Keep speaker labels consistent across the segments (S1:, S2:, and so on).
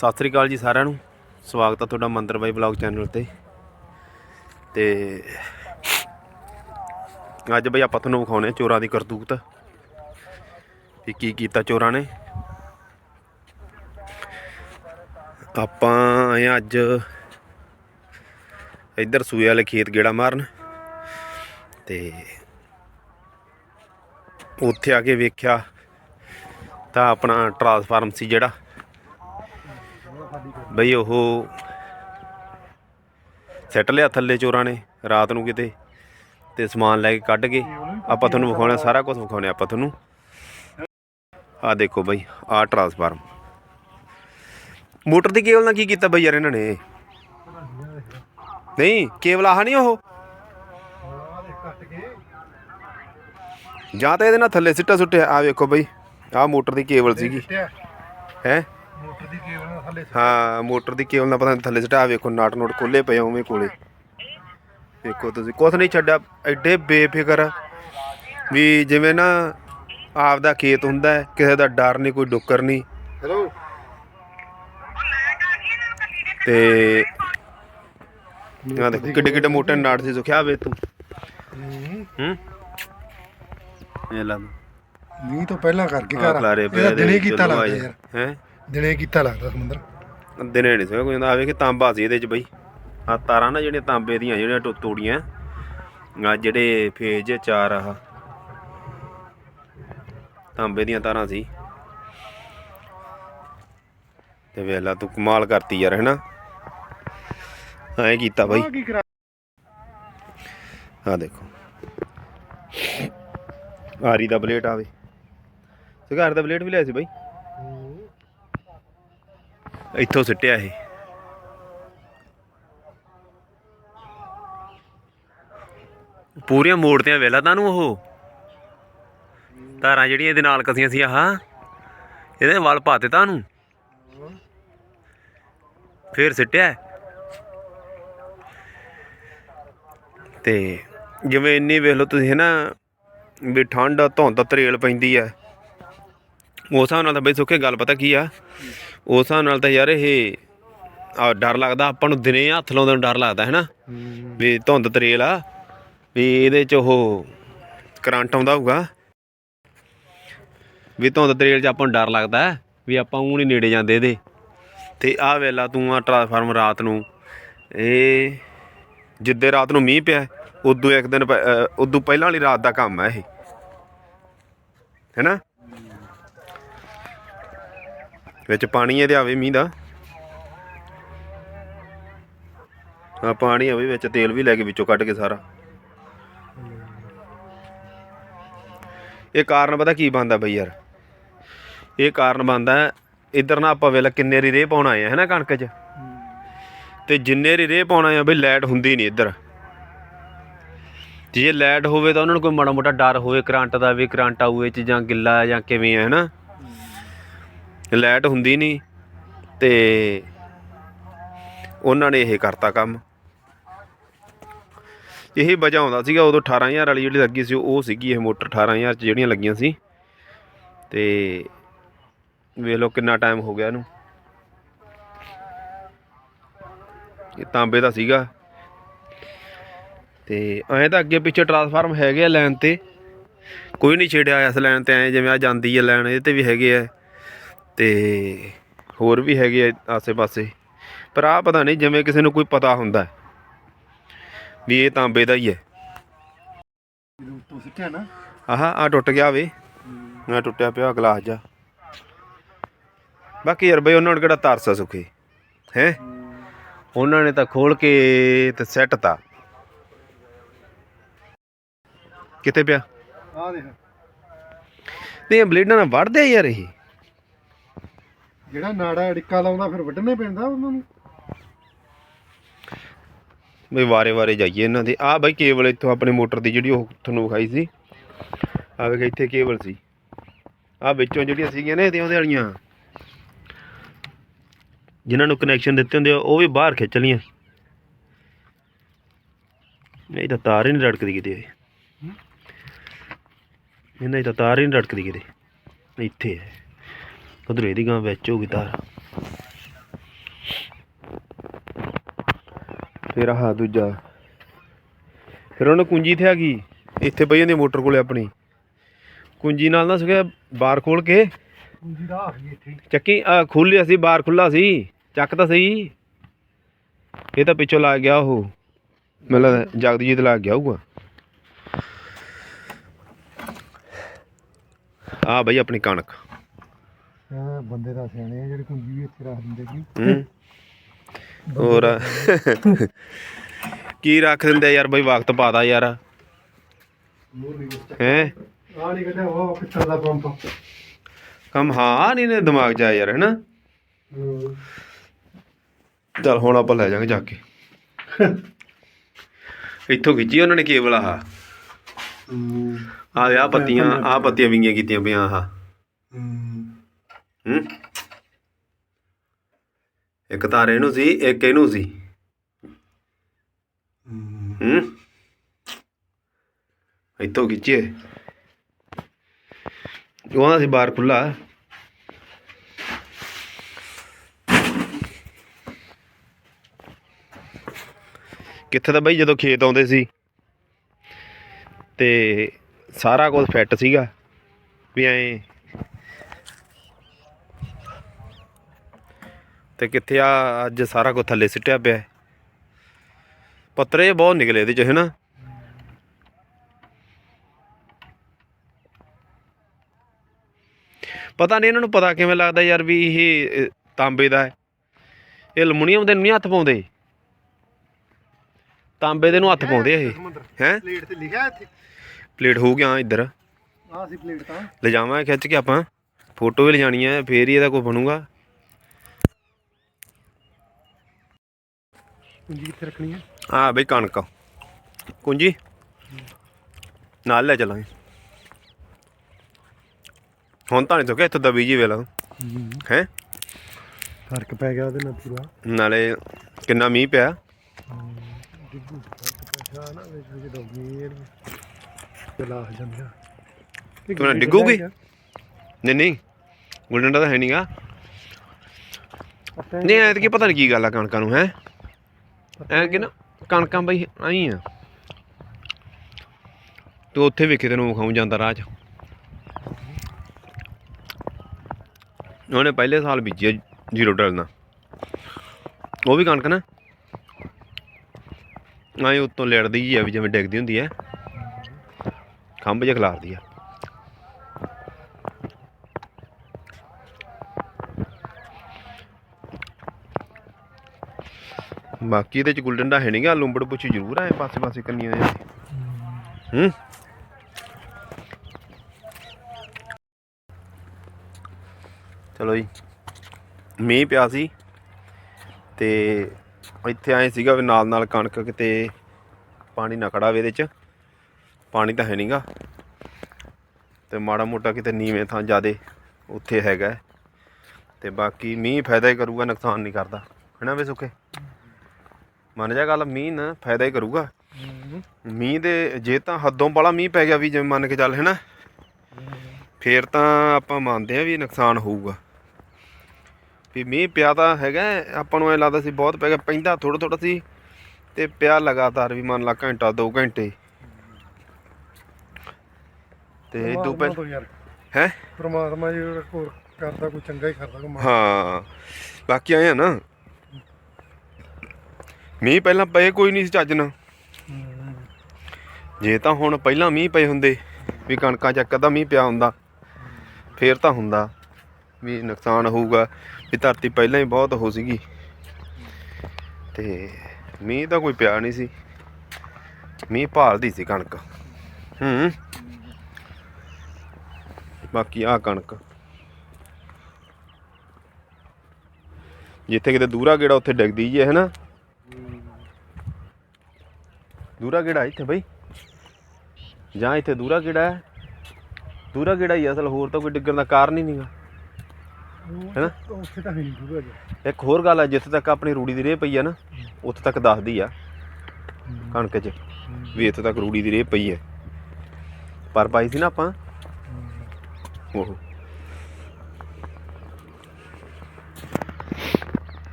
S1: ਸਤਿ ਸ੍ਰੀ ਅਕਾਲ ਜੀ ਸਾਰਿਆਂ ਨੂੰ। ਸਵਾਗਤ ਹੈ ਤੁਹਾਡਾ ਮੰਦਰ ਬਾਈ ਬਲੌਗ ਚੈਨਲ ਤੇ। ਤੇ ਅੱਜ ਬਈ ਆਪਾਂ ਤੁਹਾਨੂੰ ਵਿਖਾਉਣੇ ਆ ਚੋਰਾਂ ਦੀ ਕਰਤੂਤ। ਵੀ ਕੀ ਕੀਤਾ ਚੋਰਾਂ ਨੇ। ਆਪਾਂ ਆਏ ਅੱਜ ਇੱਧਰ ਸੂਏ ਵਾਲੇ ਖੇਤ ਗੇੜਾ ਮਾਰਨ। ਤੇ ਉੱਥੇ ਆ ਕੇ ਵੇਖਿਆ ਤਾਂ ਆਪਣਾ ਟਰਾਂਸਫਾਰਮ ਸੀ ਜਿਹੜਾ। ਬਈ ਉਹ ਸੈੱਟ ਲਿਆ ਥੱਲੇ ਚੋਰਾਂ ਨੇ ਰਾਤ ਨੂੰ ਕਿਤੇ ਤੇ ਸਮਾਨ ਲੈ ਕੇ ਕੱਢ ਕੇ ਆਪਾਂ ਤੁਹਾਨੂੰ ਵਿਖਾਉਣਾ, ਸਾਰਾ ਕੁਝ ਵਿਖਾਉਣੇ ਆਪਾਂ ਤੁਹਾਨੂੰ। ਆਹ ਦੇਖੋ ਬਈ, ਆਹ ਟਰਾਂਸਫਾਰਮ। ਮੋਟਰ ਦੀ ਕੇਬਲ ਨਾਲ ਕੀ ਕੀਤਾ ਬਈ ਯਾਰ ਇਹਨਾਂ ਨੇ? ਨਹੀਂ, ਕੇਬਲ ਆਹ ਨਹੀਂ ਉਹ? ਜਾਂ ਤਾਂ ਇਹਦੇ ਨਾਲ ਥੱਲੇ ਸਿੱਟਾ ਸੁੱਟਿਆ। ਆ ਵੇਖੋ ਬਈ, ਆਹ ਮੋਟਰ ਦੀ ਕੇਬਲ ਸੀਗੀ। ਹੈ?
S2: ਮੋਟਰ ਦੀ ਕੇਬਲ ਥੱਲੇ
S1: ਹਾਂ ਮੋਟਰ ਦੀ ਕੇਬਲ ਨਾਲ ਪਤਾ ਨਹੀਂ ਥੱਲੇ ਸਿੱਟਾ ਆਹ ਵੇਖੋ ਨਾਟ ਨੋਟ ਖੋਲੇ ਪਏ ਆ ਉਵੇਂ ਕੋਲੇ। ਵੇਖੋ ਤੁਸੀਂ ਕੁਛ ਨਹੀਂ ਛੱਡਿਆ ਐਡੇ ਬੇਫਿਕਰ ਵੀ ਜਿਵੇਂ ਨਾ ਆਪਦਾ ਖੇਤ ਹੁੰਦਾ ਹੈ ਕਿਸੇ ਦਾ ਡਰ ਨਹੀਂ ਕੋਈ ਡੁੱਕਰ ਨਹੀਂ
S2: ਹੈਲੋ।
S1: ਤੇ ਆ ਦੇਖੋ ਕਿੱਡੇ ਕਿੱਡੇ ਮੋਟੇ ਨਾਟ ਸੀ ਸੁਖਿਆ ਵੇ ਤੂੰ। ਹੂੰ। ਇਹ ਲਾ
S2: ਮੀਂਹ ਤੋਂ ਪਹਿਲਾਂ ਕਰਕੇ
S1: ਆ।
S2: ਘਰ ਇਹਦਾ ਦਿਨੇ ਕੀਤਾ ਲੱਗਦਾ ਯਾਰ।
S1: ਹੈ?
S2: ਦਿਨੇ ਕੀਤਾ ਲੱਗਦਾ ਸਮੁੰਦਰ?
S1: ਦਿਨੇ ਨਹੀਂ ਸੀਗਾ ਕੋਈ ਆਵੇ ਕਿ ਤਾਂਬਾ ਸੀ ਇਹਦੇ ਚ ਬਈ। ਆ ਤਾਰਾਂ ਨਾ ਜਿਹੜੀਆਂ ਤਾਂਬੇ ਦੀਆਂ ਜਿਹੜੀਆਂ ਟੋ- ਤੋੜੀਆਂ। ਆ ਜਿਹੜੇ ਫੇਜ ਚਾਰ ਆ ਤਾਂਬੇ ਦੀਆਂ ਤਾਰਾਂ ਸੀ। ਤੇ ਵੇਲਾ ਤੂੰ ਕਮਾਲ ਕਰਤੀ ਯਾਰ ਹੈਨਾ? ਐ ਕੀਤਾ ਬਾਈ।
S2: ਆਹ ਕੀ ਕਰਾ
S1: ਆ ਦੇਖੋ। ਆਰੀ ਦਾ ਬਲੇਟ ਆਵੇ ਸਿਗਾਰ ਦਾ ਬਲੇਟ ਵੀ ਲਿਆ ਸੀ ਬਾਈ। ਇੱਥੋਂ ਸਿੱਟਿਆ ਇਹ ਪੂਰੀਆਂ ਮੋੜਤੀਆਂ ਵੇਲਾ ਤੁਹਾਨੂੰ ਉਹ? ਧਾਰਾਂ ਜਿਹੜੀਆਂ ਇਹਦੇ ਨਾਲ ਕਸੀਆਂ ਸੀ ਆਹ। ਇਹਦੇ ਵੱਲ ਪਾਤੇ ਤੁਹਾਨੂੰ ਫੇਰ ਸਿੱਟਿਆ। ਤੇ ਜਿਵੇਂ ਇੰਨੀ ਵੇਖ ਲਓ ਤੁਸੀਂ ਨਾ ਵੀ ਠੰਡ ਧੁੰਦ ਤਰੇਲ ਪੈਂਦੀ ਆ। ਉਸ ਹਿਸਾਬ ਨਾਲ ਤਾਂ ਬਈ ਸੁੱਕੇ ਗੱਲ ਪਤਾ ਕੀ ਆ? ਉਸ ਹਿਸਾਬ ਨਾਲ ਤਾਂ ਯਾਰ ਇਹ ਆ ਡਰ ਲੱਗਦਾ ਆਪਾਂ ਨੂੰ ਦਿਨੇ ਹੱਥ ਲਾਉਂਦੇ ਨੂੰ ਡਰ ਲੱਗਦਾ ਹੈ ਨਾ? ਵੀ ਧੁੰਦ ਤਰੇਲ ਆ ਵੀ ਇਹਦੇ ਚ ਉਹ ਕਰੰਟ ਆਉਂਦਾ ਹੋਊਗਾ। ਵੀ ਧੁੰਦ ਤਰੇਲ ਚ ਆਪਾਂ ਨੂੰ ਡਰ ਲੱਗਦਾ ਹੈ ਵੀ ਆਪਾਂ ਉਹ ਨਹੀਂ ਨੇੜੇ ਜਾਂਦੇ ਇਹਦੇ। ਤੇ ਆਹ ਵੇਲਾ ਤੂੰ ਆ ਟਰਾਂਸਫਾਰਮ ਰਾਤ ਨੂੰ ਇਹ ਜਿੱਦੇ ਰਾਤ ਨੂੰ ਮੀਂਹ ਪਿਆ ਉਦੋਂ ਇੱਕ ਦਿਨ ਉਦੋਂ ਪਹਿਲਾਂ ਵਾਲੀ ਰਾਤ ਦਾ ਕੰਮ ਹੈ ਇਹ। ਹੈਨਾ ਵਿੱਚ ਪਾਣੀ ਇਹਦੇ ਆਵੇ ਮੀਂਹ ਦਾ। ਆ ਪਾਣੀ ਆਵੇ ਵਿੱਚ ਤੇਲ ਵੀ ਲੈ ਕੇ ਵਿੱਚੋਂ ਕੱਢ ਕੇ ਸਾਰਾ। ਇਹ ਕਾਰਨ ਪਤਾ ਕੀ ਬੰਦਾ ਬਈ ਯਾਰ? ਇਹ ਕਾਰਨ ਬੰਦਾ ਇੱਧਰ ਨਾ ਆਪਾਂ ਵੇਲਾ ਕਿੰਨੇ ਰੀ ਰੇਹ ਪਾਉਣਾ ਆਏ ਆ ਹੈਨਾ ਕਣਕ 'ਚ? ਤੇ ਜਿੰਨੇ ਰੀ ਰੇਹ ਪਾਉਣਾ ਆ ਬਈ ਲਾਈਟ ਹੁੰਦੀ ਨਹੀਂ ਇੱਧਰ। ਜੇ ਲਾਈਟ ਹੋਵੇ ਤਾਂ ਉਹਨਾਂ ਨੂੰ ਕੋਈ ਮਾੜਾ ਮੋਟਾ ਡਰ ਹੋਵੇ, ਕਰੰਟ ਦਾ ਵੀ ਕਰੰਟ ਆਊ, ਇਹ ਚ ਜਾਂ ਗਿੱਲਾ ਜਾਂ ਕਿਵੇਂ ਹੈ ਹਨਾ ਲਾਈਟ ਹੁੰਦੀ ਨਹੀਂ ਤੇ ਉਹਨਾਂ ਨੇ ਇਹ ਕਰਤਾ ਕੰਮ। ਇਹ ਵਜ੍ਹਾ ਆਉਂਦਾ ਸੀਗਾ ਉਦੋਂ 18000 ਵਾਲੀ ਜਿਹੜੀ ਲੱਗੀ ਸੀ, ਉਹ ਸੀਗੀ ਇਹ ਮੋਟਰ 18000 ਚ ਜਿਹੜੀਆਂ ਲੱਗੀਆਂ ਸੀ। ਤੇ ਵੇਖ ਲਓ ਕਿੰਨਾ ਟਾਈਮ ਹੋ ਗਿਆ ਇਹਨੂੰ। ਇਹ ਤਾਂਬੇ ਦਾ ਸੀਗਾ। ਤੇ ਐਂ ਤਾਂ ਅੱਗੇ ਪਿੱਛੇ ਟਰਾਂਸਫਾਰਮ ਹੈਗੇ ਆ ਲਾਈਨ ਤੇ। ਕੋਈ ਨਹੀਂ ਛੇੜਿਆ ਇਸ ਲਾਈਨ ਤੇ, ਐ ਜਿਵੇਂ ਆ ਜਾਂਦੀ ਹੈ ਲਾਈਨ ਇਹਦੇ ਤੇ ਵੀ ਹੈਗੇ ਆ। ਤੇ ਹੋਰ ਵੀ ਹੈਗੇ ਆ ਆਸੇ-ਪਾਸੇ। ਪਰ ਆ ਪਤਾ ਨਹੀਂ ਜਿਵੇਂ ਕਿਸੇ ਨੂੰ ਕੋਈ ਪਤਾ ਹੁੰਦਾ ਵੀ ਇਹ ਤਾਂਬੇ ਦਾ ਹੀ ਹੈ।
S2: ਸਿੱਟਿਆ ਨਾ
S1: ਆਹ ਆ ਟੁੱਟ ਗਿਆ ਵੇ। ਆ ਟੁੱਟਿਆ ਪਿਆ ਗਲਾਸ ਜਾ ਬਾਕੀ ਯਾਰ ਬਈ ਉਹਨਾਂ ਨੂੰ ਕਿਹੜਾ ਤਰਸ ਆ ਸੁਖੇ ਹੈ? ਉਹਨਾਂ ਨੇ ਤਾਂ ਖੋਲ ਕੇ ਤੇ ਸੈੱਟ ਤਾ। ਕਿੱਥੇ ਪਿਆ?
S2: ਆਹ ਦੇਖ।
S1: ਤੇ ਇਹ ਬਲੇਡਾਂ ਨਾਲ ਵੜਦੇ ਆ ਯਾਰ ਇਹ।
S2: ਜਿਹੜਾ ਨਾੜਾ ਅੜਿੱਕਾ ਲਾਉਂਦਾ ਫਿਰ ਵੱਢਣੇ ਪੈਂਦਾ ਉਹਨਾਂ ਨੂੰ।
S1: ਬਈ ਵਾਰੇ-ਵਾਰੇ ਜਾਈਏ ਇਹਨਾਂ ਦੇ। ਆ ਬਈ ਕੇਬਲ ਇੱਥੋਂ ਆਪਣੇ ਮੋਟਰ ਦੀ ਜਿਹੜੀ ਉਹ ਤੁਹਾਨੂੰ ਵਿਖਾਈ ਸੀ। ਆ ਵੇਖ ਇੱਥੇ ਕੇਬਲ ਸੀ। ਆ ਵਿੱਚੋਂ ਜਿਹੜੀਆਂ ਸੀਗੀਆਂ ਨੇ ਇਹਦੇ ਉਹਦੇ ਵਾਲੀਆਂ। ਜਿਨ੍ਹਾਂ ਨੂੰ ਕਨੈਕਸ਼ਨ ਦਿੱਤੇ ਹੁੰਦੇ ਆ ਉਹ ਵੀ ਬਾਹਰ ਖਿੱਚ ਲੀਆਂ ਇਹ ਤਾਂ ਤਾਰ ਹੀ ਨਹੀਂ ਰੜਕਦੀ ਕਿਤੇ। ਇਹਨਾਂ ਦੀ ਤਾਂ ਤਾਰ ਹੀ ਨਹੀਂ ਰੜਕਦੀ ਕਿਤੇ। ਇੱਥੇ ਹੈ। ਉਧਰੇ ਦੀ ਗਾਂ ਵਿੱਚ ਹੋ ਗਈ ਤਾਰ। ਫਿਰ ਆਹ ਦੂਜਾ। ਫਿਰ ਉਹਨੇ ਕੁੰਜੀ ਇੱਥੇ ਆ ਗਈ। ਇੱਥੇ ਪਈ ਜਾਂਦੀ ਮੋਟਰ ਕੋਲੇ ਆਪਣੀ। ਕੁੰਜੀ ਨਾਲ ਨਾ ਸਕਿਆ ਬਾਹਰ ਖੋਲ ਕੇ।
S2: ਕੁੰਜੀ ਦਾ ਆ ਗਈ ਇੱਥੇ।
S1: ਚੱਕੀ ਖੋਲਿਆ ਸੀ ਬਾਹਰ ਖੁੱਲਾ ਸੀ। ਚੱਕ ਤਾਂ ਸਹੀ। ਇਹ ਤਾਂ ਪਿੱਛੋਂ ਲੱਗ ਗਿਆ ਉਹ। ਮਤਲਬ ਜਗਦੀਜੀਤ ਲੱਗ ਗਿਆ ਹੋਊਗਾ। ਆ ਬਈ ਆਪਣੀ ਕਣਕ।
S2: ਇਹ ਬੰਦੇ ਦਾ ਸਿਆਣੇ ਆ ਜਿਹੜੇ ਕੁੰਜੀ ਵੀ ਇੱਥੇ ਰੱਖ ਦਿੰਦੇ ਸੀ।
S1: ਹੂੰ। ਹੋਰ? ਕੀ ਰੱਖ ਦਿੰਦੇ ਯਾਰ ਬਈ ਵਕਤ ਪਾਦਾ ਯਾਰ। ਹੈ?
S2: ਆ ਨਹੀਂ ਕਹਿੰਦੇ ਉਹ ਪਿੱਤਲ ਦਾ ਪੰਪ।
S1: ਕੰਮ ਹਾਂ ਨਹੀਂ ਨੇ ਦਿਮਾਗ ਆਇਆ ਯਾਰ ਹੈਨਾ? ਚਲ ਹੁਣ ਆਪਾਂ ਲੈ ਜਾਾਂਗੇ ਜਾ ਕੇ। ਇੱਥੋਂ ਖਿੱਚੀ ਉਹਨਾਂ ਨੇ ਕੇਬਲ ਆਹ। ਆ ਆ ਪੱਤੀਆਂ ਆ ਪੱਤੀਆਂ ਵਿੰਗੀਆਂ ਕੀਤੀਆਂ ਪਿਆ ਆਹ।
S2: ਹੂੰ?
S1: ਇੱਕ ਤਾਰੇ ਇਹਨੂੰ ਸੀ, ਇੱਕ ਇਹਨੂੰ ਸੀ।
S2: ਹੂੰ?
S1: ਇੱਥੋਂ ਖਿੱਚੀਏ। ਉਹਨਾਂ ਸੀ ਬਾਹਰ ਖੁੱਲਾ ਕਿੱਥੇ ਤਾਂ ਬਈ ਜਦੋਂ ਖੇਤ ਆਉਂਦੇ ਸੀ, ਤੇ ਸਾਰਾ ਕੁਝ ਫਿੱਟ ਸੀਗਾ, ਵੀ ਐਂ ਤੇ ਕਿੱਥੇ ਆ? ਅੱਜ ਸਾਰਾ ਕੁਝ ਥੱਲੇ ਸਿੱਟਿਆ ਪਿਆ ਹੈ। ਪੱਤਰੇ ਬਹੁਤ ਨਿਕਲੇ ਇਹਦੇ ਚ ਹੈ ਨਾ? ਪਤਾ ਨਹੀਂ ਇਹਨਾਂ ਨੂੰ ਪਤਾ ਕਿਵੇਂ ਲੱਗਦਾ ਯਾਰ ਵੀ ਇਹ ਤਾਂਬੇ ਦਾ ਹੈ। ਇਹ ਐਲੂਮੀਨੀਅਮ ਦੇ ਨਹੀਂ ਹੱਥ ਪਾਉਂਦੇ। ਤਾਂਬੇ ਦੇ ਨੂੰ ਹੱਥ ਪਾਉਂਦੇ ਇਹ। ਹੈ?
S2: ਪਲੇਟ ਤੇ ਲਿਖਿਆ ਇੱਥੇ?
S1: ਪਲੇਟ ਹੋ ਗਿਆ ਇੱਧਰ।
S2: ਆਹ ਸੀ ਪਲੇਟ ਤਾਂ।
S1: ਲਿਜਾਵਾਂ ਖਿੱਚ ਕੇ ਆਪਾਂ। ਫੋਟੋ ਵੀ ਲਿਜਾਣੀ ਹੈ ਫੇਰ ਹੀ ਇਹਦਾ ਕੋਈ ਬਣੂਗਾ।
S2: ਕੁੰਜੀ ਕਿੱਥੇ ਰੱਖਣੀ ਹੈ
S1: ਆ ਬਈ ਕਣਕ। ਕੁੰਜੀ। ਨਾਲ ਲੈ ਚੱਲਾਂਗੇ। ਹੁਣ ਤਾਂ ਨਹੀਂ ਤੋਂ ਕਿ ਇੱਥੇ ਦਬੀ ਜੀ ਵੇਲਾ। ਹੈ।
S2: ਫ਼ਰਕ ਪੈ ਗਿਆ ਉਹਦੇ ਨਾਲ ਪੂਰਾ।
S1: ਨਾਲੇ ਕਿੰਨਾ ਮੀਂਹ ਪਿਆ।
S2: ਡਿੱਗੂ ਨਾ ਵਿੱਚ ਵਿੱਚ ਡੋਗੀ ਇਹ ਚਲਾ ਜਾਂਦੀਆਂ
S1: ਕਿਵੇਂ ਡਿੱਗੂਗੀ? ਨਹੀਂ ਨਹੀਂ ਗੁਲਡਨ ਦਾ ਤਾਂ ਹੈ ਨਹੀਂਗਾ ਨਹੀਂ। ਐ ਤਾਂ ਕੀ ਪਤਾ ਨਹੀਂ ਕੀ ਗੱਲ ਆ ਕਣਕਾਂ ਨੂੰ ਹੈ? ਐ ਕਿ ਨਾ, ਕਣਕਾਂ ਬਈ ਆਈ ਆ ਤੂੰ ਉੱਥੇ ਵੇਖੇ ਤੈਨੂੰ ਵਿਖਾਉਂ ਜਾਂਦਾ ਰਾਹ 'ਚ। ਉਹਨੇ ਪਹਿਲੇ ਸਾਲ ਬੀਜੀ ਜ਼ੀਰੋ ਡਲ ਨਾਲ। ਉਹ ਵੀ ਕਣਕ ਨਾ। ਆਈ ਉੱਤੋਂ ਲੜਦੀ ਜੀ ਆ ਵੀ ਜਿਵੇਂ ਡਿੱਗਦੀ ਹੁੰਦੀ ਐ। ਖੰਭ ਜਿਹਾ ਖਿਲਾਰਦੀ ਆ। ਬਾਕੀ ਇਹਦੇ ਚ ਗੁਲਡਨ ਦਾ ਹੈ ਨਹੀਂਗਾ ਲੰਬੜ ਪੁੱਛੀ ਜ਼ਰੂਰ ਆਏ ਪਾਸੇ ਪਾਸੇ ਕੰਨੀਆਂ ਦੇ ਹੂੰ। ਚਲੋ ਜੀ, ਮੀਂਹ ਪਿਆ ਸੀ ਤੇ ਇੱਥੇ ਆਏ ਸੀਗਾ ਵੀ ਨਾਲ ਨਾਲ ਕਣਕ ਕਿਤੇ ਪਾਣੀ ਨਾ ਖੜਾ ਵੇ ਇਹਦੇ ਚ, ਪਾਣੀ ਤਾਂ ਹੈ ਨਹੀਂਗਾ ਤੇ ਮਾੜਾ ਮੋਟਾ ਕਿਤੇ ਨੀਵੇਂ ਥਾਂ ਜਿਆਦੇ ਉੱਥੇ ਹੈਗਾ। ਹੈ। ਤੇ ਬਾਕੀ ਮੀਂਹ ਫਾਇਦਾ ਹੀ ਕਰੂਗਾ, ਨੁਕਸਾਨ ਨਹੀਂ ਕਰਦਾ। ਹੈਨਾ ਵੇ ਸੁੱਕੇ ਮੰਨ ਜਾ ਗੱਲ ਮੀਂਹ ਨਾ ਫਾਇਦਾ ਹੀ ਕਰੂਗਾ। ਮੀਂਹ ਦੇ ਜੇ ਤਾਂ ਹੱਦੋਂ ਬੜਾ ਮੀਂਹ ਪੈ ਗਿਆ ਵੀ ਜਿਵੇਂ ਮੰਨ ਕੇ ਚੱਲ ਹੈਨਾ। ਫੇਰ ਤਾਂ ਆਪਾਂ ਮੰਨਦੇ ਆ ਵੀ ਨੁਕਸਾਨ ਹੋਊਗਾ। ਵੀ ਮੀਂਹ ਪਿਆ ਤਾਂ ਹੈਗਾ ਆਪਾਂ ਨੂੰ ਐ ਲੱਗਦਾ ਸੀ ਬਹੁਤ ਪੈ ਗਿਆ ਪੈਂਦਾ ਥੋੜਾ ਥੋੜਾ ਸੀ ਤੇ ਪਿਆ ਲਗਾਤਾਰ ਵੀ ਮੰਨ ਲਾ ਘੰਟਾ 2 ਘੰਟੇ। ਤੇ ਇਦੋਂ ਪਹਿ
S2: ਤੋਂ ਯਾਰ।
S1: ਹੈ?
S2: ਪ੍ਰਮਾਤਮਾ ਜੀ ਹੋਰ ਕਰਦਾ ਕੋਈ ਚੰਗਾ ਹੀ ਕਰਦਾ
S1: ਹਾਂ। ਬਾਕੀ ਆਏ ਆ ਨਾ ਮੀਂਹ ਪਹਿਲਾਂ ਪਏ ਕੋਈ ਨਹੀਂ ਸੀ ਚੱਜ ਨਾਲ। ਜੇ ਤਾਂ ਹੁਣ ਪਹਿਲਾਂ ਮੀਂਹ ਪਏ ਹੁੰਦੇ ਵੀ ਕਣਕਾਂ ਚੱਕ ਦਾ ਮੀਂਹ ਪਿਆ ਹੁੰਦਾ ਫੇਰ ਤਾਂ ਹੁੰਦਾ ਵੀ ਨੁਕਸਾਨ ਹੋਊਗਾ ਵੀ ਧਰਤੀ ਪਹਿਲਾਂ ਹੀ ਬਹੁਤ ਹੋ ਸੀਗੀ। ਤੇ ਮੀਂਹ ਤਾਂ ਕੋਈ ਪਿਆ ਨਹੀਂ ਸੀ। ਮੀਂਹ ਭਾਲਦੀ ਸੀ ਕਣਕ। ਹੂੰ। ਬਾਕੀ ਆ ਕਣਕ। ਜਿੱਥੇ ਕਿਤੇ ਦੂਰਾ ਗੇੜਾ ਉੱਥੇ ਡਿੱਗਦੀ ਜੇ ਹੈ ਨਾ? ਦੂਰਾ ਗੇੜਾ ਇੱਥੇ ਬਈ? ਜਾਂ ਇੱਥੇ ਦੂਰਾ ਗੇੜਾ ਹੈ? ਦੂਰਾ ਗੇੜਾ ਹੀ ਆ, ਅਸਲ ਹੋਰ ਤਾਂ ਕੋਈ ਡਿੱਗਣ ਦਾ ਕਾਰਨ ਹੀ ਨਹੀਂਗਾ।
S2: ਉਹ-
S1: ਹੈਨਾ?
S2: ਉੱਥੇ ਤਾਂ ਹੈ ਨਹੀਂ ਜੂਗਾ ਜੀ।
S1: ਇੱਕ ਹੋਰ ਗੱਲ ਆ ਜਿੱਥੇ ਤੱਕ ਆਪਣੀ ਰੂੜੀ ਦੀ ਰੇਹ ਪਈ ਆ ਨਾ ਉੱਥੇ ਤੱਕ ਦੱਸਦੀ ਆ ਕਣਕ ਚ ਵੀ ਇੱਥੇ ਤੱਕ ਰੂੜੀ ਦੀ ਰੇਹ ਪਈ ਹੈ ਪਰ ਪਾਈ ਸੀ ਨਾ ਆਪਾਂ। ਉਹ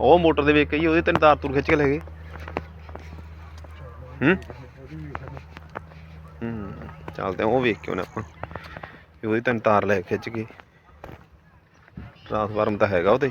S1: ਉਹ ਮੋਟਰ ਦੇ ਵੇਖ ਕੇ ਹੀ ਉਹਦੇ ਤਿੰਨ ਤਾਰ ਤੂਰ ਖਿੱਚ ਕੇ ਲੈ ਗਏ। ਹੂੰ? ਹੂੰ, ਚੱਲਦੇ ਉਹ ਵੇਖ ਕੇ ਉਹਨੇ ਆਪਾਂ। ਵੀ ਉਹਦੀ ਤਿੰਨ ਤਾਰ ਲੈ ਕੇ ਖਿੱਚ ਕੇ ਟਰਾਂਸਫਾਰਮ ਤਾਂ ਹੈਗਾ ਉਹਦੇ।